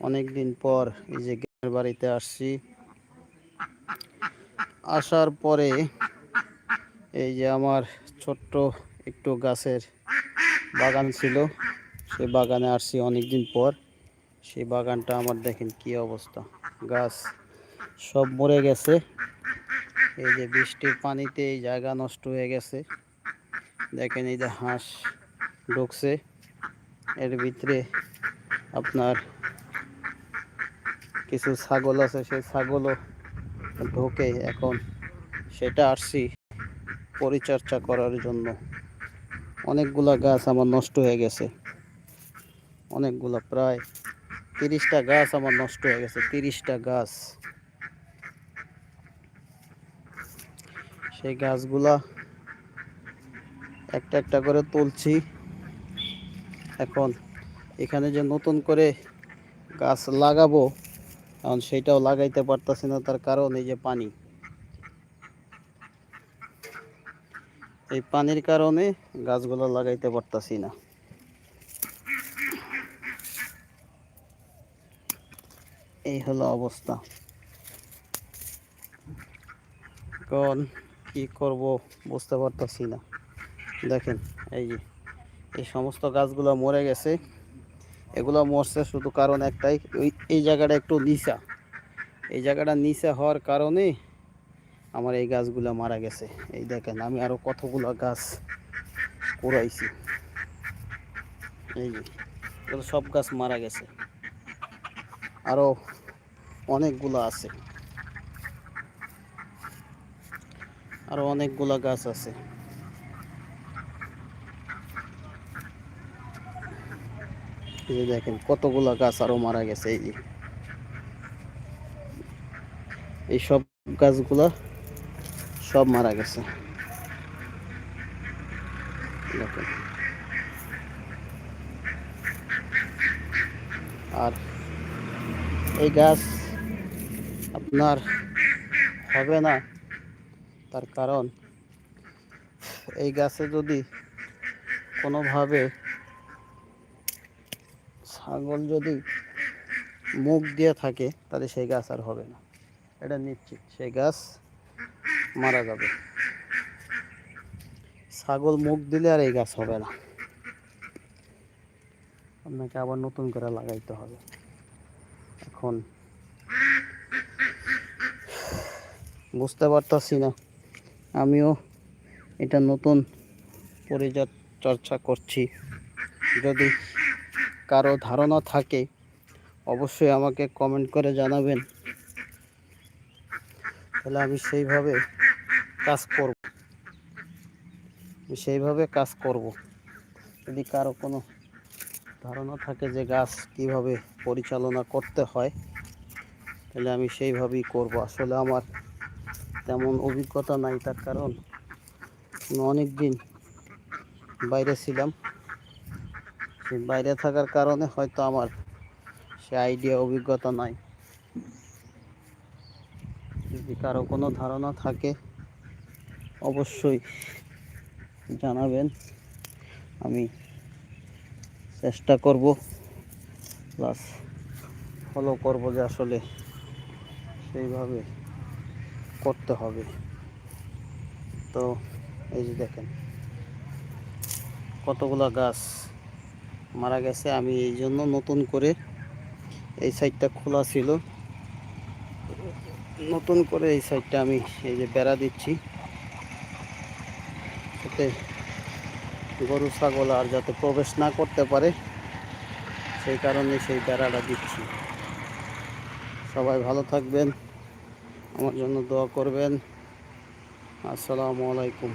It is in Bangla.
অনেক দিন পর এই যে গ্রামের বাড়িতে আসছি। আসার পরে এই যে আমার ছোট্ট একটু গাছের বাগান ছিল সেই বাগানে আসছি অনেক দিন পর। সেই বাগানটা আমার দেখেন কি অবস্থা। গাছ সব মরে গেছে। এই যে বৃষ্টির পানিতে এই জায়গা নষ্ট হয়ে গেছে। দেখেন এই যে হাঁস ঢুকছে। এর ভিতরে আপনার কিছু ছাগল আছে, সেই ছাগলও ঢোকে এখন। সেটা আসছি পরিচর্যা করার জন্য। অনেকগুলা গাছ আমার নষ্ট হয়ে গেছে। অনেকগুলা, প্রায় তিরিশটা গাছ আমার নষ্ট হয়ে গেছে, তিরিশটা গাছ। সেই গাছগুলা একটা একটা করে তুলছি। এখন এখানে যে নতুন করে গাছ লাগাবো এখন সেটাও লাগাইতে পারতাছি না, তার কারণ এই যে পানি। এই পানির কারণে গাছগুলো লাগাইতে পারতাছি না। এই হলো অবস্থা। এখন কি করব বুঝতে পারতাছি না। দেখেন, এই যে এই সমস্ত গাছগুলো মরে গেছে। এগুলো মরছে শুধু কারণ একটাই, ওই, এই জায়গাটা একটু নিচা। এই জায়গাটা নিচা হওয়ার কারণে আমার এই গাছগুলো মারা গেছে। এই দেখেন, আমি আরও কতগুলো গাছ কুড়াইছি। এই সব গাছ মারা গেছে। আরও অনেকগুলো আছে। আরও অনেকগুলো গাছ আছে। এই যে দেখেন কতগুলো গাছ আরও মারা গেছে, এই সব গাছগুলা সব মারা গেছে। আর এই গাছ আপনার হবে না, তার কারণ এই গাছে যদি কোনোভাবে ছাগল যদি মুখ দিয়ে থাকে, তাহলে সেই গাছ আর হবে না। এটা নিশ্চিত, সেই গাছ মারা যাবে। ছাগল মুখ দিলে আর এই গাছ হবে না। আপনাকে আবার নতুন করে লাগাইতে হবে। এখন বুঝতে পারতাছি না। আমিও এটা নতুন পরিচর্যা করছি। যদি কারও ধারণা থাকে, অবশ্যই আমাকে কমেন্ট করে জানাবেন। তাহলে আমি সেইভাবে কাজ করব। আমি সেইভাবে কাজ করব। যদি কারও কোনো ধারণা থাকে যে গাছ কীভাবে পরিচালনা করতে হয়, তাহলে আমি সেইভাবেই করব। আসলে আমার তেমন অভিজ্ঞতা নাই, তার কারণ অনেক দিন বাইরে ছিলাম। বাইরে থাকার কারণে হয়তো আমার সে আইডিয়া অভিজ্ঞতা নাই। যদি কারও কোনো ধারণা থাকে, অবশ্যই জানাবেন। আমি চেষ্টা করব। প্লাস ফলো করব যে আসলে সেইভাবে করতে হবে। তো এই যে দেখেন, কতগুলো গাছ মারা গেছে। আমি এই জন্য নতুন করে এই সাইডটা খোলা ছিল। নতুন করে এই সাইডটা আমি এই যে বেড়া দিচ্ছি। যাতে গরু, ছাগল আর যাতে প্রবেশ না করতে পারে, সেই কারণে সেই বেড়াটা দিচ্ছি। সবাই ভালো থাকবেন, আমার জন্য দোয়া করবেন। আসসালামু আলাইকুম।